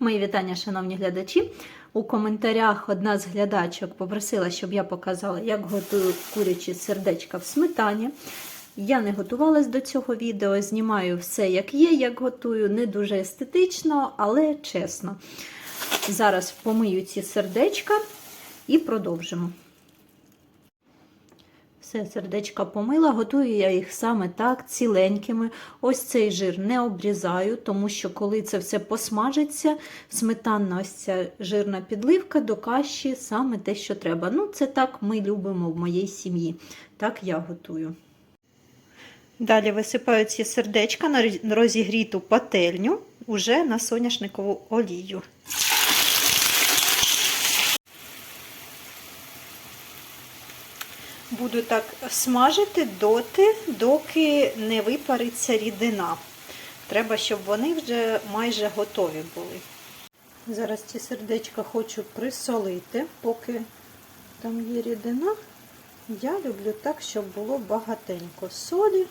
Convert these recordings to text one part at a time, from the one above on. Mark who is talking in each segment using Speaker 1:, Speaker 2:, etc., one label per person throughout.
Speaker 1: Мої вітання, шановні глядачі. У коментарях одна з глядачок попросила, щоб я показала, як готую курячі сердечка в сметані. Я не готувалась до цього відео, знімаю все, як є, як готую, не дуже естетично, але чесно. Зараз помию ці сердечка і продовжимо. Все, сердечка помила, готую я їх саме так, ціленькими. Ось цей жир не обрізаю, тому що коли це все посмажиться, сметанна ось ця жирна підливка до каші саме те, що треба. Ну, це так ми любимо в моїй сім'ї. Так я готую. Далі висипаю ці сердечка на розігріту пательню уже на соняшникову олію. Буду так смажити доти, доки не випариться рідина. Треба, щоб вони вже майже готові були. Зараз ці сердечка хочу присолити, поки там є рідина. Я люблю так, щоб було багатенько солі.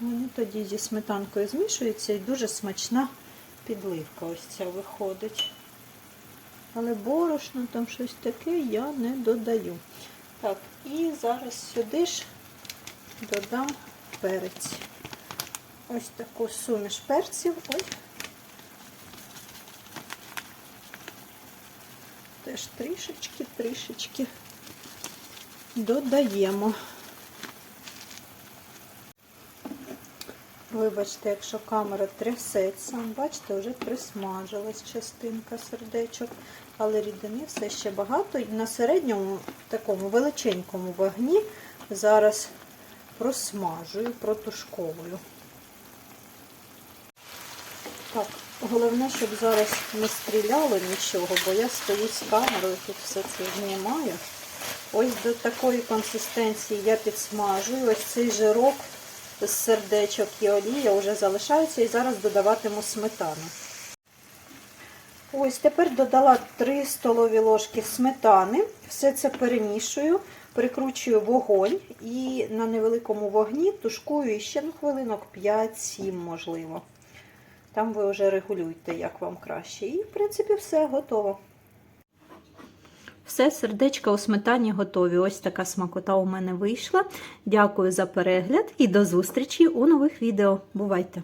Speaker 1: Вони тоді зі сметанкою змішуються і дуже смачна підливка ось ця виходить. Але борошно, там щось таке я не додаю. Так, і зараз сюди ж додам перець. Ось таку суміш перців. Ой. Теж трішечки, трішечки додаємо. Вибачте, якщо камера трясеться, бачите, вже присмажилась частинка сердечок, але рідини все ще багато. І на середньому, такому величенькому вогні зараз просмажую, протушковую. Так, головне, щоб зараз не стріляло нічого, бо я стою з камерою, тут все це знімаю. Ось до такої консистенції я підсмажую. Ось цей жирок з сердечок і олія вже залишаються і зараз додаватиму сметану. Ось тепер додала 3 столові ложки сметани. Все це перемішую, прикручую вогонь і на невеликому вогні тушкую ще ну, хвилинок 5-7, можливо. Там ви вже регулюйте, як вам краще. І, в принципі, все готово. Все, сердечка у сметані готові. Ось така смакота у мене вийшла. Дякую за перегляд і до зустрічі у нових відео. Бувайте!